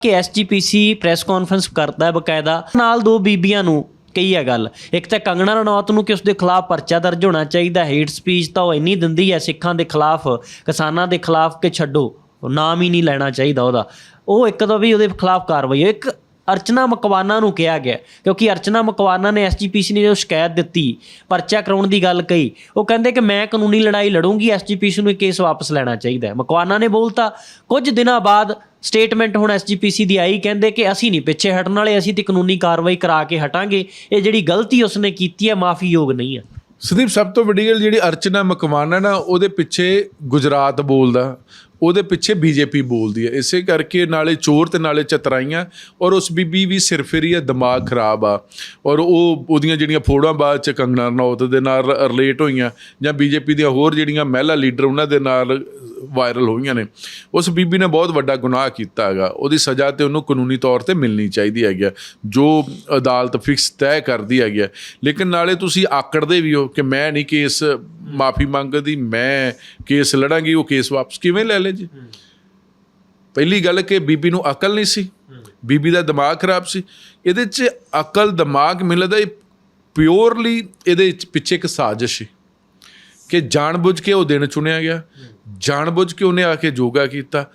ਕਿ SGPC press conference ਕਰਦਾ ਹੈ ਬਕਾਇਦਾ। ਨਾਲ ਦੋ ਬੀਬੀਆਂ ਨੂੰ ਕਹੀ ਹੈ ਗੱਲ। ਇੱਕ ਤਾਂ ਕੰਗਣਾ ਰਣੌਤ ਨੂੰ ਕਿ ਉਸ ਦੇ ਖਿਲਾਫ ਪਰਚਾ ਦਰਜ ਹੋਣਾ ਚਾਹੀਦਾ, ਹੇਟ ਸਪੀਚ ਤਾਂ ਉਹ ਇੰਨੀ ਦਿੰਦੀ ਹੈ, ਸਿੱਖਾਂ ਦੇ ਖਿਲਾਫ, ਕਿਸਾਨਾਂ ਦੇ ਖਿਲਾਫ ਕਿ ਛੱਡੋ ਨਾਮ ਹੀ ਨਹੀਂ ਲੈਣਾ ਚਾਹੀਦਾ ਉਹਦਾ। ਉਹ ਇੱਕ ਤਾਂ ਵੀ ਉਹਦੇ ਖਿਲਾਫ ਕਾਰਵਾਈ ਇੱਕ ਅਰਚਨਾ ਮਕਵਾਨਾ ਨੂੰ ਕਿਹਾ ਗਿਆ, ਕਿਉਂਕਿ ਅਰਚਨਾ ਮਕਵਾਨਾ ਨੇ ਐਸਜੀਪੀਸੀ ਨੇ ਜੋ ਸ਼ਿਕਾਇਤ ਦਿੱਤੀ, ਪਰਚਾ ਕਰਾਉਣ ਦੀ ਗੱਲ ਕਹੀ, ਉਹ ਕਹਿੰਦੇ ਕਿ ਮੈਂ ਕਾਨੂੰਨੀ ਲੜਾਈ ਲੜੂੰਗੀ ਐਸਜੀਪੀਸੀ ਨੂੰ ਇਹ ਕੇਸ ਵਾਪਸ ਲੈਣਾ ਚਾਹੀਦਾ ਮਕਵਾਨਾ ਨੇ ਬੋਲਤਾ, ਕੁਝ ਦਿਨਾਂ ਬਾਅਦ ਸਟੇਟਮੈਂਟ ਹੁਣ ਐਸਜੀਪੀਸੀ ਦੀ ਆਈ, ਕਹਿੰਦੇ ਕਿ ਅਸੀਂ ਨਹੀਂ ਪਿੱਛੇ ਹਟਣ ਵਾਲੇ, ਅਸੀਂ ਤੇ ਕਾਨੂੰਨੀ ਕਾਰਵਾਈ ਕਰਾ ਕੇ ਹਟਾਂਗੇ, ਇਹ ਜਿਹੜੀ ਗਲਤੀ ਉਸਨੇ ਕੀਤੀ ਹੈ ਮਾਫੀਯੋਗ ਨਹੀਂ ਹੈ। ਸੰਦੀਪ, ਸਭ ਤੋਂ ਵੱਡੀ ਗੱਲ ਜਿਹੜੀ ਅਰਚਨਾ ਮਕਵਾਨਾ ਨਾ, ਉਹਦੇ ਪਿੱਛੇ ਗੁਜਰਾਤ ਬੋਲਦਾ। ਉਹਦੇ ਪਿੱਛੇ ਬੀਜੇਪੀ ਬੋਲਦੀ ਹੈ। ਇਸੇ ਕਰਕੇ ਨਾਲੇ ਚੋਰ ਤੇ ਨਾਲੇ ਚਤਰਾਈਆਂ ਔਰ ਉਸ ਬੀਬੀ ਵੀ ਸਿਰਫਿਰੀ ਹੈ ਦਿਮਾਗ ਖਰਾਬ ਆ। ਔਰ ਉਹ ਉਹਦੀਆਂ ਜਿਹੜੀਆਂ ਫੋੜਾਂ ਬਾਅਦ ਚ ਕੰਗਣਾ ਰਣੌਤ ਦੇ ਨਾਲ ਰਿਲੇਟ ਹੋਈਆਂ ਜਾਂ ਬੀਜੇਪੀ ਦੀਆਂ ਹੋਰ ਜਿਹੜੀਆਂ ਮਹਿਲਾ ਲੀਡਰ ਉਹਨਾਂ ਦੇ ਨਾਲ ਵਾਇਰਲ ਹੋਈਆਂ ਨੇ ਉਸ ਬੀਬੀ ਨੇ ਬਹੁਤ ਵੱਡਾ ਗੁਨਾਹ ਕੀਤਾ ਹੈਗਾ। ਉਹਦੀ ਸਜ਼ਾ ਤੇ ਉਹਨੂੰ ਕਾਨੂੰਨੀ ਤੌਰ ਤੇ ਮਿਲਣੀ ਚਾਹੀਦੀ ਹੈਗੀ ਆ, ਜੋ ਅਦਾਲਤ ਫਿਕਸ ਤੈਅ ਕਰਦੀ ਹੈਗੀ ਆ। ਲੇਕਿਨ ਨਾਲੇ ਤੁਸੀਂ ਆਕੜਦੇ ਵੀ ਹੋ ਕਿ ਮੈਂ ਨਹੀਂ ਕਿ ਇਸ ਮਾਫੀ ਮੰਗਦੀ ਮੈਂ ਕੇਸ ਲੜਾਂਗੀ ਉਹ ਕੇਸ ਵਾਪਸ ਕਿਵੇਂ ਲੈ ਲੈ ਜੀ? ਪਹਿਲੀ ਗੱਲ ਕਿ ਬੀਬੀ ਨੂੰ ਅਕਲ ਨਹੀਂ ਸੀ। ਬੀਬੀ ਦਾ ਦਿਮਾਗ ਖਰਾਬ ਸੀ। ਇਹਦੇ 'ਚ ਅਕਲ ਦਿਮਾਗ ਮਿਲਦਾ ਇਹ ਪਿਓਰਲੀ ਇਹਦੇ ਪਿੱਛੇ ਇੱਕ ਸਾਜ਼ਿਸ਼ ਸੀ ਕਿ ਜਾਣਬੁੱਝ ਕੇ ਉਹ ਦਿਨ ਚੁਣਿਆ ਗਿਆ। ਜਾਣਬੁੱਝ ਕੇ ਉਹਨੇ ਆ ਕੇ ਯੋਗਾ ਕੀਤਾ।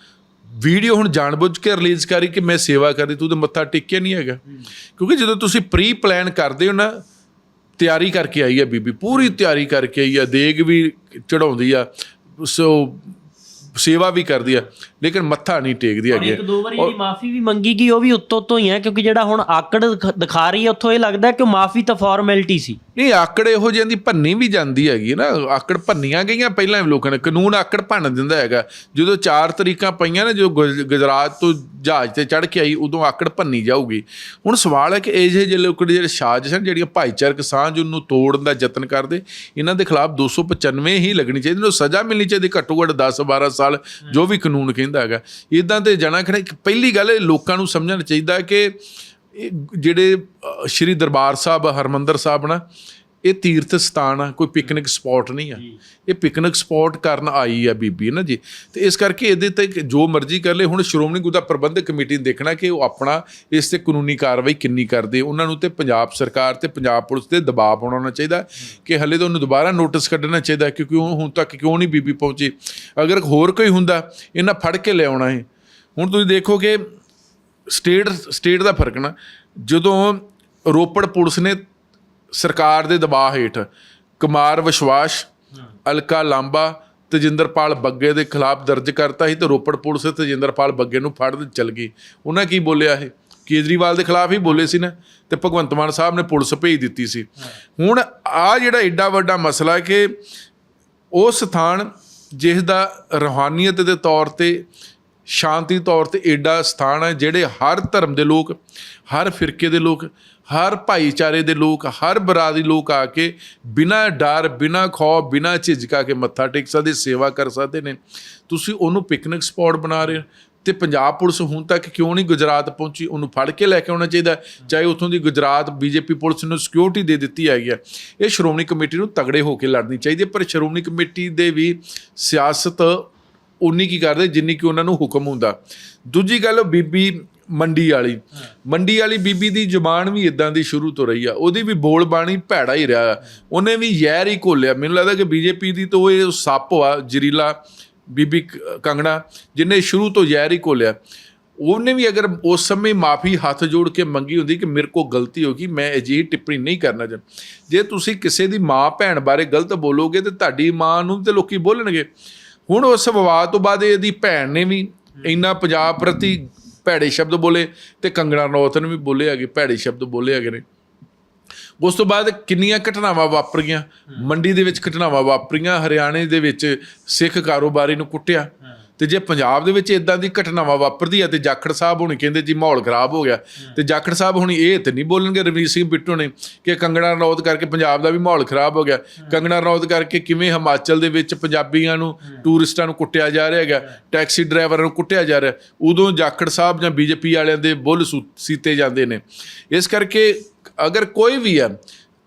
ਵੀਡੀਓ ਹੁਣ ਜਾਣਬੁੱਝ ਕੇ ਰਿਲੀਜ਼ ਕਰੀ ਕਿ ਮੈਂ ਸੇਵਾ ਕਰਦੀ ਤੂੰ ਤੇ ਮੱਥਾ ਟੇਕਿਆ ਨਹੀਂ ਹੈਗਾ। ਕਿਉਂਕਿ ਜਦੋਂ ਤੁਸੀਂ ਪ੍ਰੀ ਪਲਾਨ ਕਰਦੇ ਹੋ ਨਾ ਤਿਆਰੀ ਕਰਕੇ ਆਈ ਹੈ ਬੀਬੀ, ਪੂਰੀ ਤਿਆਰੀ ਕਰਕੇ ਆਈ ਹੈ, ਦੇਗ ਵੀ ਚੜਾਉਂਦੀ ਆ, ਸੋ ਸੇਵਾ ਵੀ ਕਰਦੀ ਆ। ਲੇਕਿਨ ਮੱਥਾ ਨਹੀਂ ਟੇਕਦੀ ਹੈਗੀ। ਇੱਕ ਦੋ ਵਾਰੀ ਜਿਹੜੀ ਮਾਫੀ ਵੀ ਮੰਗੀ ਗਈ ਉਹ ਵੀ ਉੱਤੋਂ ਤੋਂ ਹੀ ਹੈ ਕਿਉਂਕਿ ਜਿਹੜਾ ਹੁਣ ਆਕੜ ਦਿਖ- ਰਹੀ ਹੈ ਉੱਥੋਂ ਇਹ ਲੱਗਦਾ ਕਿ ਮਾਫੀ ਤਾਂ ਫਾਰਮੈਲਿਟੀ ਸੀ। ਨਹੀਂ ਆਕੜ ਇਹੋ ਜਿਹੀ ਦੀ ਭੰਨੀ ਵੀ ਜਾਂਦੀ ਹੈਗੀ ਨਾ। ਆਕੜ ਭੰਨੀਆਂ ਗਈਆਂ ਪਹਿਲਾਂ ਵੀ ਲੋਕਾਂ ਨੇ। ਕਾਨੂੰਨ ਆਕੜ ਭੰਨ ਦਿੰਦਾ ਹੈਗਾ। ਜਦੋਂ ਚਾਰ ਤਰੀਕਾਂ ਪਈਆਂ ਨੇ ਜੋ ਗੁਜ- ਗੁਜਰਾਤ ਤੋਂ ਜਹਾਜ਼ ਤੇ ਚੜ੍ਹ ਕੇ ਆਈ ਉਦੋਂ ਆਕੜ ਭੰਨੀ ਜਾਊਗੀ। ਹੁਣ ਸਵਾਲ ਹੈ ਕਿ ਇਹ ਜਿਹੇ ਜਿਹੇ ਲੋਕ ਜਿਹੜੇ ਸਾਜ਼ਿਸ਼ ਹਨ ਜਿਹੜੀਆਂ ਭਾਈਚਾਰਕ ਸਾਂਝ ਨੂੰ ਤੋੜਨ ਦਾ ਯਤਨ ਕਰਦੇ ਇਹਨਾਂ ਦੇ ਖਿਲਾਫ 295 ਹੀ ਲੱਗਣੀ ਚਾਹੀਦੀ ਨੂੰ। ਸਜ਼ਾ ਮਿਲਣੀ ਚਾਹੀਦੀ ਘੱਟੋ ਘੱਟ 10 12 ਸਾਲ ਜੋ ਵੀ ਕਾਨੂੰਨ ਕਹਿੰਦਾ ਹੈਗਾ। ਇਦਾਂ ਤੇ ਜਾਣਾ ਖੜਾ ਪਹਿਲੀ ਗੱਲ ਇਹ ਲੋਕਾਂ ਨੂੰ ਸਮਝਣਾ ਚਾਹੀਦਾ ਕਿ ਜਿਹੜੇ ਸ਼੍ਰੀ ਦਰਬਾਰ ਸਾਹਿਬ, ਹਰਮੰਦਰ ਸਾਹਿਬ ਨਾ ਇਹ ਤੀਰਥ ਸਥਾਨ ਆ ਕੋਈ ਪਿਕਨਿਕ ਸਪੌਟ ਨਹੀਂ ਆ। ਇਹ ਪਿਕਨਿਕ ਸਪੌਟ ਕਰਨ ਆਈ ਆ ਬੀਬੀ ਨਾ ਜੀ। ਤੇ ਇਸ ਕਰਕੇ ਇਹਦੇ ਤੇ ਜੋ ਮਰਜ਼ੀ ਕਰ ਲੈ ਹੁਣ ਸ਼੍ਰੋਮਣੀ ਗੁਰਦੁਆਰਾ ਪ੍ਰਬੰਧਕ ਕਮੇਟੀ ਨੇ ਦੇਖਣਾ ਕਿ ਉਹ ਆਪਣਾ ਇਸ ਤੇ ਕਾਨੂੰਨੀ ਕਾਰਵਾਈ ਕਿੰਨੀ ਕਰਦੇ ਉਹਨਾਂ ਨੂੰ ਤੇ ਪੰਜਾਬ ਸਰਕਾਰ ਤੇ ਪੰਜਾਬ ਪੁਲਿਸ ਤੇ ਦਬਾਅ ਪਾਉਣਾ ਚਾਹੀਦਾ ਕਿ ਹਲੇ ਤਾਂ ਉਹਨੂੰ ਦੁਬਾਰਾ ਨੋਟਿਸ ਕੱਢਣਾ ਚਾਹੀਦਾ ਕਿਉਂਕਿ ਉਹ ਹੁਣ ਤੱਕ ਕਿਉਂ ਨਹੀਂ ਬੀਬੀ ਪਹੁੰਚੀ? ਅਗਰ ਹੋਰ ਕੋਈ ਹੁੰਦਾ ਇਹਨਾਂ ਫੜ ਕੇ ਲਿਆਉਣਾ ਹੈ ਹੁਣ ਤੁਸੀਂ ਦੇਖੋ ਕਿ ਸਟੇਟ ਸਟੇਟ ਦਾ ਫ਼ਰਕ ਨਾ ਜਦੋਂ ਰੋਪੜ ਪੁਲਿਸ ਨੇ ਸਰਕਾਰ ਦੇ ਦਬਾਅ ਹੇਠ ਕੁਮਾਰ ਵਿਸ਼ਵਾਸ, ਅਲਕਾ ਲਾਂਬਾ, ਤਜਿੰਦਰਪਾਲ ਬੱਗੇ ਦੇ ਖਿਲਾਫ ਦਰਜ ਕਰਤਾ ਸੀ ਤੇ ਰੋਪੜ ਪੁਲਿਸ ਤਜਿੰਦਰਪਾਲ ਬੱਗੇ ਨੂੰ ਫੜ ਕੇ ਚਲ ਗਈ। ਉਹਨਾਂ ਕੀ ਬੋਲਿਆ ਇਹ? ਕੇਜਰੀਵਾਲ ਦੇ ਖਿਲਾਫ ਹੀ ਬੋਲੇ ਸੀ ਨਾ ਤੇ ਭਗਵੰਤ ਮਾਨ ਸਾਹਿਬ ਨੇ ਪੁਲਿਸ ਭੇਜ ਦਿੱਤੀ ਸੀ। ਹੁਣ ਆ ਜਿਹੜਾ ਐਡਾ ਵੱਡਾ ਮਸਲਾ ਕਿ ਉਹ ਸਥਾਨ ਜਿਸ ਦਾ ਰੂਹਾਨੀਅਤ ਦੇ ਤੌਰ ਤੇ ਸ਼ਾਂਤੀ ਤੌਰ ਤੇ ਏਡਾ ਸਥਾਨ ਹੈ ਜਿਹੜੇ ਹਰ ਧਰਮ ਦੇ ਲੋਕ ਹਰ ਫਿਰਕੇ ਦੇ ਲੋਕ ਹਰ ਭਾਈਚਾਰੇ ਦੇ ਲੋਕ ਹਰ ਬਰਾਦਰੀ ਲੋਕ ਆ ਕੇ ਬਿਨਾਂ ਡਰ ਬਿਨਾਂ ਖੌਫ ਬਿਨਾਂ ਝਿਜਕਾ ਕੇ ਮੱਥਾ ਟੇਕ ਸਕਦੇ ਸੇਵਾ ਕਰ ਸਕਦੇ ਨੇ। ਤੁਸੀਂ ਉਹਨੂੰ ਪਿਕਨਿਕ ਸਪੌਟ ਬਣਾ ਰਹੇ ਹੋ ਤੇ ਪੰਜਾਬ ਪੁਲਿਸ ਹੁਣ ਤੱਕ ਕਿਉਂ ਨਹੀਂ ਗੁਜਰਾਤ ਪਹੁੰਚੀ? ਉਹਨੂੰ ਫੜ ਕੇ ਲੈ ਕੇ ਆਉਣਾ ਚਾਹੀਦਾ ਚਾਹੇ ਉੱਥੋਂ ਦੀ ਗੁਜਰਾਤ ਬੀਜੇਪੀ ਪੁਲਿਸ ਨੂੰ ਸਿਕਿਉਰਿਟੀ ਦੇ ਦਿੱਤੀ ਹੈਗੀ ਆ ਇਹ ਸ਼੍ਰੋਮਣੀ ਕਮੇਟੀ ਨੂੰ ਤਗੜੇ ਹੋ ਕੇ ਲੜਨੀ ਚਾਹੀਦੀ ਹੈ, ਪਰ ਸ਼੍ਰੋਮਣੀ ਕਮੇਟੀ ਦੇ ਵੀ ਸਿਆਸਤ ਉਨੀ ਕੀ ਕਰਦੇ, ਜਿੰਨੀ ਕਿ ਉਹਨਾਂ ਨੂੰ ਹੁਕਮ ਹੁੰਦਾ। ਦੂਜੀ ਗੱਲ ਬੀਬੀ ਮੰਡੀ ਵਾਲੀ। ਮੰਡੀ ਵਾਲੀ ਬੀਬੀ ਦੀ ਜ਼ੁਬਾਨ ਵੀ ਇਦਾਂ ਦੀ ਸ਼ੁਰੂ ਤੋਂ ਰਹੀ ਆ। ਉਹਦੀ ਵੀ ਬੋਲ ਬਾਣੀ ਭੈੜਾ ਹੀ ਰਿਹਾ ਉਹਨੇ ਵੀ ਜ਼ਹਿਰ ਹੀ ਘੋਲਿਆ। ਮੈਨੂੰ ਲੱਗਦਾ ਕਿ ਬੀਜੇਪੀ ਦੀ ਤਾਂ ਉਹ ਇਹ ਸੱਪ ਆ, ਜ਼ਰੀਲਾ ਬੀਬੀ ਕੰਗਣਾ ਜਿਨੇ ਸ਼ੁਰੂ ਤੋਂ ਜ਼ਹਿਰ ਹੀ ਘੋਲਿਆ। ਉਹਨੇ ਵੀ ਅਗਰ ਉਸ ਸਮੇਂ ਮਾਫੀ ਹੱਥ ਜੋੜ ਕੇ ਮੰਗੀ ਹੁੰਦੀ ਕਿ ਮੇਰੇ ਕੋਲ ਗਲਤੀ ਹੋ ਗਈ, ਮੈਂ ਅਜਿਹੀ ਟਿੱਪਣੀ ਨਹੀਂ ਕਰਨਾ ਚਾਹੁੰ, ਜੇ ਤੁਸੀਂ ਕਿਸੇ ਦੀ ਮਾਂ ਭੈਣ ਬਾਰੇ ਗਲਤ ਬੋਲੋਗੇ ਤੇ ਤੁਹਾਡੀ ਮਾਂ ਨੂੰ ਤੇ ਲੋਕੀ ਬੋਲਣਗੇ। ਹੁਣ ਉਸ ਵਿਵਾਦ ਤੋਂ ਬਾਅਦ ਇਹਦੀ ਭੈਣ ਨੇ ਵੀ ਇੰਨਾ ਪੰਜਾਬ ਪ੍ਰਤੀ ਭੈੜੇ ਸ਼ਬਦ ਬੋਲੇ ਤੇ ਕੰਗਣਾ ਰਣੌਤ ਨੇ ਵੀ ਬੋਲੇ ਹੈਗੇ, ਭੈੜੇ ਸ਼ਬਦ ਬੋਲੇ ਹੈਗੇ ਨੇ। ਉਸ ਤੋਂ ਬਾਅਦ ਕਿੰਨੀਆਂ ਘਟਨਾਵਾਂ ਵਾਪਰੀਆਂ, ਮੰਡੀ ਦੇ ਵਿੱਚ ਘਟਨਾਵਾਂ ਵਾਪਰੀਆਂ, ਹਰਿਆਣੇ ਦੇ ਵਿੱਚ ਸਿੱਖ ਕਾਰੋਬਾਰੀ ਨੂੰ ਕੁੱਟਿਆ। ਤੇ ਜੇ ਪੰਜਾਬ ਦੇ ਵਿੱਚ ਇਦਾਂ ਦੀ ਘਟਨਾਵਾਂ ਵਾਪਰਦੀ ਆ ਤੇ ਜਾਖੜ ਸਾਹਿਬ ਹੁਣੀ ਕਹਿੰਦੇ ਜੀ ਮਾਹੌਲ ਖਰਾਬ ਹੋ ਗਿਆ ਤੇ ਜਾਖੜ ਸਾਹਿਬ ਹੁਣੀ ਇਹ ਤੇ ਨਹੀਂ ਬੋਲਣਗੇ ਰਵੀਰ ਸਿੰਘ ਬਿੱਟੂ ਨੇ ਕਿ ਕੰਗਣਾ ਰਣੌਤ ਕਰਕੇ ਪੰਜਾਬ ਦਾ ਵੀ ਮਾਹੌਲ ਖਰਾਬ ਹੋ ਗਿਆ। ਕੰਗਣਾ ਰਣੌਤ ਕਰਕੇ ਕਿਵੇਂ ਹਿਮਾਚਲ ਦੇ ਵਿੱਚ ਪੰਜਾਬੀਆਂ ਨੂੰ ਟੂਰਿਸਟਾਂ ਨੂੰ ਕੁੱਟਿਆ ਜਾ ਰਿਹਾ ਹੈਗਾ ਟੈਕਸੀ ਡਰਾਈਵਰਾਂ ਨੂੰ ਕੁੱਟਿਆ ਜਾ ਰਿਹਾ ਉਦੋਂ ਜਾਖੜ ਸਾਹਿਬ ਜਾਂ ਬੀਜੇਪੀ ਵਾਲਿਆਂ ਦੇ ਬੁੱਲ ਸੀਤੇ ਜਾਂਦੇ ਨੇ। ਇਸ ਕਰਕੇ ਅਗਰ ਕੋਈ ਵੀ ਹੈ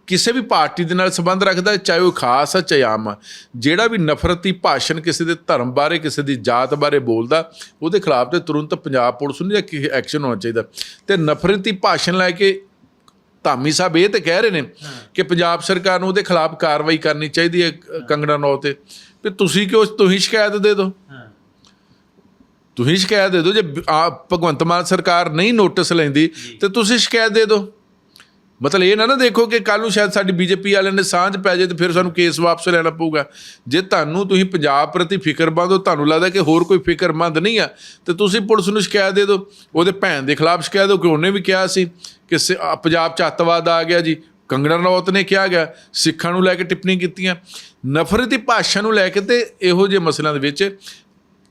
ਕਿਸੇ ਵੀ ਪਾਰਟੀ ਦੇ ਨਾਲ ਸੰਬੰਧ ਰੱਖਦਾ ਹੈ, ਚਾਹੇ ਉਹ ਖਾਸ ਆ ਚਾਹੇ ਆਮ ਆ। ਜਿਹੜਾ ਵੀ ਨਫ਼ਰਤੀ ਭਾਸ਼ਣ ਕਿਸੇ ਦੇ ਧਰਮ ਬਾਰੇ ਕਿਸੇ ਦੀ ਜਾਤ ਬਾਰੇ ਬੋਲਦਾ ਉਹਦੇ ਖਿਲਾਫ ਤੇ ਤੁਰੰਤ ਪੰਜਾਬ ਪੁਲਿਸ ਨੂੰ ਜਾਂ ਐਕਸ਼ਨ ਹੋਣਾ ਚਾਹੀਦਾ। ਤੇ ਨਫ਼ਰਤੀ ਭਾਸ਼ਣ ਲੈ ਕੇ ਧਾਮੀ ਸਾਹਿਬ ਇਹ ਤੇ ਕਹਿ ਰਹੇ ਨੇ ਕਿ ਪੰਜਾਬ ਸਰਕਾਰ ਨੂੰ ਉਹਦੇ ਖਿਲਾਫ ਕਾਰਵਾਈ ਕਰਨੀ ਚਾਹੀਦੀ ਹੈ ਕੰਗਣਾ ਰਣੌਤ ਤੇ। ਵੀ ਤੁਸੀਂ ਕਿਉਂ ਤੁਸੀਂ ਸ਼ਿਕਾਇਤ ਦੇ ਦਿਓ। ਤੁਸੀਂ ਸ਼ਿਕਾਇਤ ਦੇ ਦਿਓ ਜੇ ਭਗਵੰਤ ਮਾਨ ਸਰਕਾਰ ਨਹੀਂ ਨੋਟਿਸ ਲੈਂਦੀ ਤੇ ਤੁਸੀਂ ਸ਼ਿਕਾਇਤ ਦੇ ਦਿਓ। ਮਤਲਬ ਇਹ ਨਾ ਨਾ ਦੇਖੋ ਕਿ ਕੱਲ ਨੂੰ ਸ਼ਾਇਦ ਸਾਡੀ ਬੀਜੇਪੀ ਵਾਲਿਆਂ ਨੇ ਸਾਂਝ ਪੈ ਜਾਏ ਤੇ ਫਿਰ ਸਾਨੂੰ ਕੇਸ ਵਾਪਸ ਲੈਣਾ ਪਊਗਾ। ਜੇ ਤੁਹਾਨੂੰ ਤੁਸੀਂ ਪੰਜਾਬ ਪ੍ਰਤੀ ਫਿਕਰਮੰਦ ਹੋ, ਤੁਹਾਨੂੰ ਲੱਗਦਾ ਕਿ ਹੋਰ ਕੋਈ ਫਿਕਰਮੰਦ ਨਹੀਂ ਆ, ਤੇ ਤੁਸੀਂ ਪੁਲਿਸ ਨੂੰ ਸ਼ਿਕਾਇਤ ਦੇ ਦਿਓ, ਉਹਦੇ ਭੈਣ ਦੇ ਖਿਲਾਫ ਸ਼ਿਕਾਇਤ ਦਿਓ, ਕਿ ਉਹਨੇ ਵੀ ਕਿਹਾ ਸੀ ਕਿ ਸ- ਪੰਜਾਬ ਚ ਅੱਤਵਾਦ ਆ ਗਿਆ ਜੀ। ਕੰਗਣਾ ਰਣੌਤ ਨੇ ਕਿਹਾ ਗਿਆ, ਸਿੱਖਾਂ ਨੂੰ ਲੈ ਕੇ ਟਿੱਪਣੀ ਕੀਤੀਆਂ, ਨਫ਼ਰਤੀ ਭਾਸ਼ਾ ਨੂੰ ਲੈ ਕੇ ਤੇ ਇਹੋ ਜਿਹੇ ਮਸਲਿਆਂ ਦੇ ਵਿੱਚ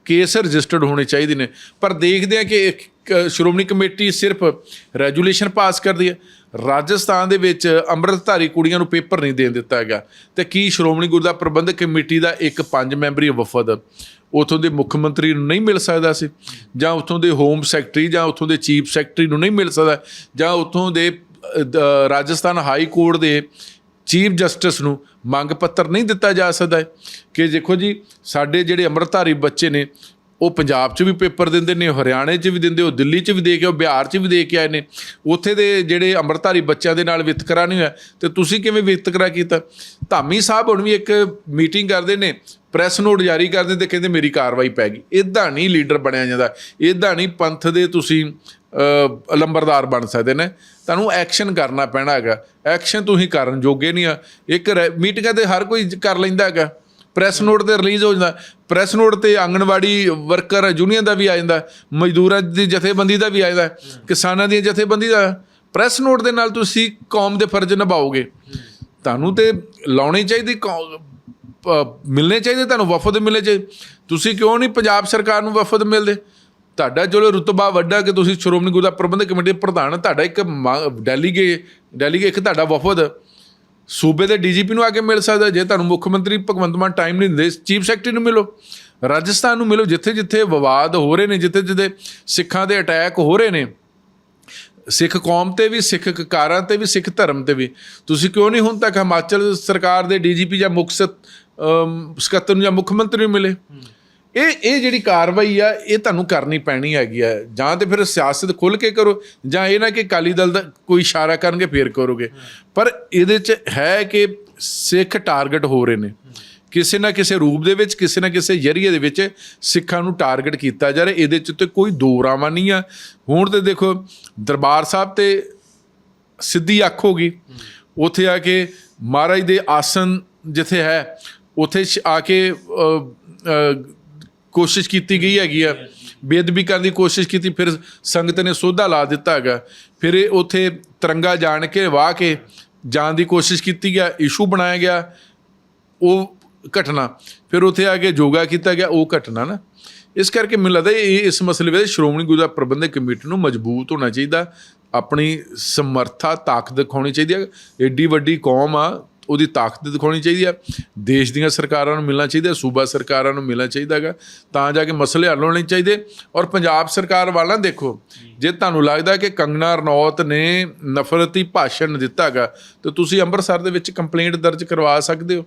ਕੇਸ ਰਜਿਸਟਰਡ ਹੋਣੇ ਚਾਹੀਦੇ ਨੇ। ਪਰ ਦੇਖਦੇ ਆ ਕਿ ਸ਼੍ਰੋਮਣੀ ਕਮੇਟੀ ਸਿਰਫ ਰੈਜੂਲੇਸ਼ਨ ਪਾਸ ਕਰਦੀ ਹੈ। ਰਾਜਸਥਾਨ ਦੇ ਵਿੱਚ ਅੰਮ੍ਰਿਤਧਾਰੀ ਕੁੜੀਆਂ ਨੂੰ ਪੇਪਰ ਨਹੀਂ ਦੇਣ ਦਿੱਤਾ ਹੈਗਾ ਤੇ ਕੀ ਸ਼੍ਰੋਮਣੀ ਗੁਰਦਾ ਪ੍ਰਬੰਧਕ ਕਮੇਟੀ ਦਾ ਇੱਕ ਪੰਜ ਮੈਂਬਰੀ ਵਫਦ ਉਥੋਂ ਦੇ ਮੁੱਖ ਮੰਤਰੀ ਨੂੰ ਨਹੀਂ ਮਿਲ ਸਕਦਾ ਸੀ? ਜਾਂ ਉਥੋਂ ਦੇ ਹੋਮ ਸੈਕਟਰੀ ਜਾਂ ਉਥੋਂ ਦੇ ਚੀਫ ਸੈਕਟਰੀ ਨੂੰ ਨਹੀਂ ਮਿਲ ਸਕਦਾ? ਜਾਂ ਉਥੋਂ ਦੇ ਰਾਜਸਥਾਨ ਹਾਈ ਕੋਰਟ ਦੇ ਚੀਫ ਜਸਟਿਸ ਨੂੰ ਮੰਗ ਪੱਤਰ ਨਹੀਂ ਦਿੱਤਾ ਜਾ ਸਕਦਾ ਕਿ ਦੇਖੋ ਜੀ, ਸਾਡੇ ਜਿਹੜੇ ਅੰਮ੍ਰਿਤਧਾਰੀ ਬੱਚੇ ਨੇ ਉਹ ਪੰਜਾਬ 'ਚ ਵੀ ਪੇਪਰ ਦਿੰਦੇ ਨੇ, ਹਰਿਆਣੇ 'ਚ ਵੀ ਦਿੰਦੇ, ਉਹ ਦਿੱਲੀ 'ਚ ਵੀ ਦੇ ਕੇ ਉਹ ਬਿਹਾਰ 'ਚ ਵੀ ਦੇ ਕੇ ਆਏ ਨੇ। ਉੱਥੇ ਦੇ ਜਿਹੜੇ ਅੰਮ੍ਰਿਤਧਾਰੀ ਬੱਚਿਆਂ ਦੇ ਨਾਲ ਵਿਤਕਰਾ ਨਹੀਂ ਹੋਇਆ, ਤੇ ਤੁਸੀਂ ਕਿਵੇਂ ਵਿਤਕਰਾ ਕੀਤਾ? ਧਾਮੀ ਸਾਹਿਬ ਹੁਣ ਵੀ ਇੱਕ ਮੀਟਿੰਗ ਕਰਦੇ ਨੇ, ਪ੍ਰੈਸ ਨੋਟ ਜਾਰੀ ਕਰਦੇ ਤੇ ਕਹਿੰਦੇ ਮੇਰੀ ਕਾਰਵਾਈ ਪੈ ਗਈ। ਇਦਾਂ ਨਹੀਂ ਲੀਡਰ ਬਣਿਆ ਜਾਂਦਾ ਇਦਾਂ ਨਹੀਂ ਪੰਥ ਦੇ ਤੁਸੀਂ ਲੰਬਰਦਾਰ ਬਣ ਸਕਦੇ ਨੇ। ਤੁਹਾਨੂੰ ਐਕਸ਼ਨ ਕਰਨਾ ਪੈਣਾ ਹੈਗਾ, ਐਕਸ਼ਨ ਤੁਸੀਂ ਕਰਨ ਜੋਗੇ ਨਹੀਂ ਆ। ਇੱਕ ਰੈ- ਮੀਟਿੰਗਾਂ ਤੇ ਹਰ ਕੋਈ ਕਰ ਲੈਂਦਾ ਹੈਗਾ। ਪ੍ਰੈਸ ਨੋਟ ਤੇ ਰਿਲੀਜ਼ ਹੋ ਜਾਂਦਾ। ਪ੍ਰੈਸ ਨੋਟ ਤੇ ਆਂਗਣਵਾੜੀ ਵਰਕਰ ਯੂਨੀਅਨ ਦਾ ਵੀ ਆ ਜਾਂਦਾ, ਮਜ਼ਦੂਰਾਂ ਦੀ ਜਥੇਬੰਦੀ ਦਾ ਵੀ ਆ ਜਾਂਦਾ, ਕਿਸਾਨਾਂ ਦੀ ਜਥੇਬੰਦੀ ਦਾ। ਪ੍ਰੈਸ ਨੋਟ ਦੇ ਨਾਲ ਤੁਸੀਂ ਕੌਮ ਦੇ ਫਰਜ਼ ਨਿਭਾਓਗੇ। ਤੁਹਾਨੂੰ ਤੇ ਲਾਉਣੀ ਚਾਹੀਦੀ ਕੌ- ਮਿਲਣੇ ਚਾਹੀਦੇ, ਤੁਹਾਨੂੰ ਵਫਦ ਮਿਲਣੇ ਚਾਹੀਦੇ। ਤੁਸੀਂ ਕਿਉਂ ਨਹੀਂ ਪੰਜਾਬ ਸਰਕਾਰ ਨੂੰ ਵਫਦ ਮਿਲਦੇ? ਤੁਹਾਡਾ ਚਲੋ ਰੁਤਬਾ ਵੱਡਾ ਕਿ ਤੁਸੀਂ ਸ਼੍ਰੋਮਣੀ ਗੁਰਦੁਆਰਾ ਪ੍ਰਬੰਧਕ ਕਮੇਟੀ ਦੇ ਪ੍ਰਧਾਨ, ਤੁਹਾਡਾ ਇੱਕ ਡੈਲੀਗੇ ਡੈਲੀਗੇ ਇੱਕ ਤੁਹਾਡਾ ਵਫਦ। ਸੂਬੇ ਦੇ ਡੀਜੀਪੀ ਨੂੰ ਆ ਕੇ ਮਿਲ ਸਕਦਾ, ਜੇ ਤੁਹਾਨੂੰ ਮੁੱਖ ਮੰਤਰੀ ਭਗਵੰਤ ਮਾਨ ਟਾਈਮ ਨਹੀਂ ਦਿੰਦੇ, ਚੀਫ ਸੈਕਟਰੀ ਨੂੰ ਮਿਲੋ, ਰਾਜਸਥਾਨ ਨੂੰ ਮਿਲੋ, ਜਿੱਥੇ ਜਿੱਥੇ ਵਿਵਾਦ ਹੋ ਰਹੇ ਨੇ, ਜਿੱਥੇ ਜਿੱਥੇ ਸਿੱਖਾਂ ਦੇ ਅਟੈਕ ਹੋ ਰਹੇ ਨੇ, ਸਿੱਖ ਕੌਮ ਤੇ ਵੀ, ਸਿੱਖ ਕਾਰਾਂ ਤੇ ਵੀ, ਸਿੱਖ ਧਰਮ ਤੇ ਵੀ। ਤੁਸੀਂ ਕਿਉਂ ਨਹੀਂ ਹੁਣ ਤੱਕ ਹਿਮਾਚਲ ਸਰਕਾਰ ਦੇ ਡੀਜੀਪੀ ਜਾਂ ਮੁੱਖ ਸਤ- ਸਕੱਤਰ ਨੂੰ ਜਾਂ ਮੁੱਖ ਮੰਤਰੀ ਨੂੰ ਮਿਲੇ? ਇਹ ਇਹ ਜਿਹੜੀ ਕਾਰਵਾਈ ਆ, ਇਹ ਤੁਹਾਨੂੰ ਕਰਨੀ ਪੈਣੀ ਹੈਗੀ ਆ। ਜਾਂ ਤੇ ਫਿਰ ਸਿਆਸਤ ਖੁੱਲ ਕੇ ਕਰੋ, ਜਾਂ ਇਹ ਨਾ ਕਿ ਕਾਲੀ ਦਲ ਦਾ ਕੋਈ ਇਸ਼ਾਰਾ ਕਰਨਗੇ, ਫੇਰ ਕਰੋਗੇ। ਪਰ ਇਹਦੇ ਚ ਹੈ ਕਿ ਸਿੱਖ ਟਾਰਗੇਟ ਹੋ ਰਹੇ ਨੇ। ਕਿਸੇ ਨਾ ਕਿਸੇ ਰੂਪ ਦੇ ਵਿੱਚ, ਕਿਸੇ ਨਾ ਕਿਸੇ ਜਰੀਏ ਦੇ ਵਿੱਚ ਸਿੱਖਾਂ ਨੂੰ ਟਾਰਗੇਟ ਕੀਤਾ ਜਾ ਰਿਹਾ। ਇਹਦੇ ਚ ਤੇ ਕੋਈ ਦੋ ਰਾਵਾਂ ਨਹੀਂ ਆ। ਹੁਣ ਤੇ ਦੇਖੋ, ਦਰਬਾਰ ਸਾਹਿਬ ਤੇ ਸਿੱਧੀ ਅੱਖ ਹੋ ਗਈ। ਉੱਥੇ ਆ ਕੇ ਮਹਾਰਾਜ ਦੇ ਆਸਨ ਜਿੱਥੇ ਹੈ, ਉੱਥੇ ਸ਼- ਆ ਕੇ ਕੋਸ਼ਿਸ਼ ਕੀਤੀ ਗਈ ਹੈਗੀ ਆ, ਬੇਅਦਬੀ ਕਰਨ ਦੀ ਕੋਸ਼ਿਸ਼ ਕੀਤੀ, ਫਿਰ ਸੰਗਤ ਨੇ ਸੋਧਾ ਲਾ ਦਿੱਤਾ ਹੈਗਾ। ਫਿਰ ਇਹ ਉੱਥੇ ਤਿਰੰਗਾ ਜਾਣ ਕੇ, ਵਾਹ ਕੇ ਜਾਣ ਦੀ ਕੋਸ਼ਿਸ਼ ਕੀਤੀ ਗਿਆ, ਇਸ਼ੂ ਬਣਾਇਆ ਗਿਆ, ਉਹ ਘਟਨਾ। ਫਿਰ ਉੱਥੇ ਆ ਕੇ ਯੋਗਾ ਕੀਤਾ ਗਿਆ, ਉਹ ਘਟਨਾ ਨਾ। ਇਸ ਕਰਕੇ ਮੈਨੂੰ ਲੱਗਦਾ ਇਹ ਇਸ ਮਸਲੇ ਵਿੱਚ ਸ਼੍ਰੋਮਣੀ ਗੁਰਦੁਆਰਾ ਪ੍ਰਬੰਧਕ ਕਮੇਟੀ ਨੂੰ ਮਜ਼ਬੂਤ ਹੋਣਾ ਚਾਹੀਦਾ, ਆਪਣੀ ਸਮਰੱਥਾ, ਤਾਕਤ ਦਿਖਾਉਣੀ ਚਾਹੀਦੀ ਹੈ। ਏਡੀ ਵੱਡੀ ਕੌਮ ਆ ਉਹਦੀ ਤਾਕਤ ਦਿਖਾਉਣੀ ਚਾਹੀਦੀ ਆ। ਦੇਸ਼ ਦੀਆਂ ਸਰਕਾਰਾਂ ਨੂੰ ਮਿਲਣਾ ਚਾਹੀਦਾ, ਸੂਬਾ ਸਰਕਾਰਾਂ ਨੂੰ ਮਿਲਣਾ ਚਾਹੀਦਾਗਾ ਤਾਂ ਜਾ ਕੇ ਮਸਲੇ ਹੱਲ ਹੋਣੇ ਚਾਹੀਦੇ। ਔਰ ਪੰਜਾਬ ਸਰਕਾਰ ਵਾਲਾ ਦੇਖੋ। ਜੇ ਤੁਹਾਨੂੰ ਲੱਗਦਾ ਕਿ ਕੰਗਨਾ ਰਣੌਤ ਨੇ ਨਫ਼ਰਤੀ ਭਾਸ਼ਣ ਦਿੱਤਾਗਾ ਤੇ ਤੁਸੀਂ ਅੰਮ੍ਰਿਤਸਰ ਦੇ ਵਿੱਚ ਕੰਪਲੇਂਟ ਦਰਜ ਕਰਵਾ ਸਕਦੇ ਹੋ।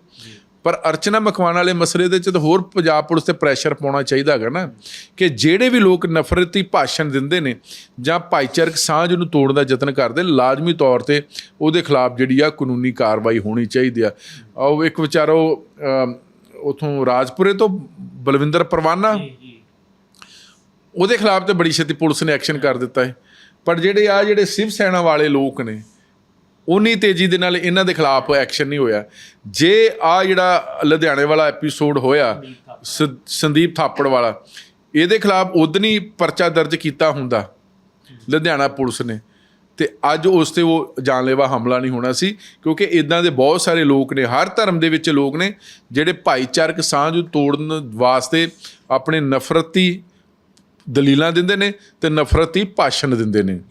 ਪਰ ਅਰਚਨਾ ਮਖਵਾਣ ਵਾਲੇ ਮਸਲੇ ਦੇ ਚ ਤਾਂ ਹੋਰ ਪੰਜਾਬ ਪੁਲਿਸ ਤੇ ਪ੍ਰੈਸ਼ਰ ਪਾਉਣਾ ਚਾਹੀਦਾ ਹੈਗਾ ਨਾ ਕਿ ਜਿਹੜੇ ਵੀ ਲੋਕ ਨਫ਼ਰਤੀ ਭਾਸ਼ਣ ਦਿੰਦੇ ਨੇ ਜਾਂ ਭਾਈਚਾਰਕ ਸਾਂਝ ਨੂੰ ਤੋੜਨ ਦਾ ਯਤਨ ਕਰਦੇ ਲਾਜ਼ਮੀ ਤੌਰ ਤੇ ਉਹਦੇ ਖਿਲਾਫ ਜਿਹੜੀ ਆ ਕਾਨੂੰਨੀ ਕਾਰਵਾਈ ਹੋਣੀ ਚਾਹੀਦੀ ਆ। ਉਹ ਇੱਕ ਵਿਚਾਰੋ ਉਥੋਂ ਰਾਜਪੁਰੇ ਤੋਂ ਬਲਵਿੰਦਰ ਪਰਵਾਨਾ। ਉਹਦੇ ਖਿਲਾਫ ਤੇ ਬੜੀ ਛੇਤੀ ਪੁਲਿਸ ਨੇ ਐਕਸ਼ਨ ਕਰ ਦਿੱਤਾ ਹੈ। ਪਰ ਜਿਹੜੇ ਆ ਜਿਹੜੇ ਸਿਵ ਸੈਨਾ ਵਾਲੇ ਲੋਕ ਨੇ ਉਨੀ ਤੇਜ਼ੀ ਦੇ ਨਾਲ ਇਹਨਾਂ ਦੇ ਖਿਲਾਫ ਐਕਸ਼ਨ ਨਹੀਂ ਹੋਇਆ। ਜੇ ਆ ਜਿਹੜਾ ਲੁਧਿਆਣੇ ਵਾਲਾ ਐਪੀਸੋਡ ਹੋਇਆ ਸੰਦੀਪ ਥਾਪੜ ਵਾਲਾ, ਇਹਦੇ ਖਿਲਾਫ ਉਦਨੀ ਪਰਚਾ ਦਰਜ ਕੀਤਾ ਹੁੰਦਾ ਲੁਧਿਆਣਾ ਪੁਲਿਸ ਨੇ। ਤੇ ਅੱਜ ਉਸ ਤੇ ਉਹ ਜਾਨਲੇਵਾ ਹਮਲਾ ਨਹੀਂ ਹੋਣਾ ਸੀ, ਕਿਉਂਕਿ ਇਦਾਂ ਦੇ ਬਹੁਤ ਸਾਰੇ ਲੋਕ ਨੇ, ਹਰ ਧਰਮ ਦੇ ਵਿੱਚ ਲੋਕ ਨੇ, ਜਿਹੜੇ ਭਾਈਚਾਰਕ ਸਾਂਝ ਨੂੰ ਤੋੜਨ ਵਾਸਤੇ ਆਪਣੇ ਨਫ਼ਰਤੀ ਦਲੀਲਾਂ ਦਿੰਦੇ ਨੇ ਤੇ ਨਫ਼ਰਤੀ ਭਾਸ਼ਣ ਦਿੰਦੇ ਨੇ।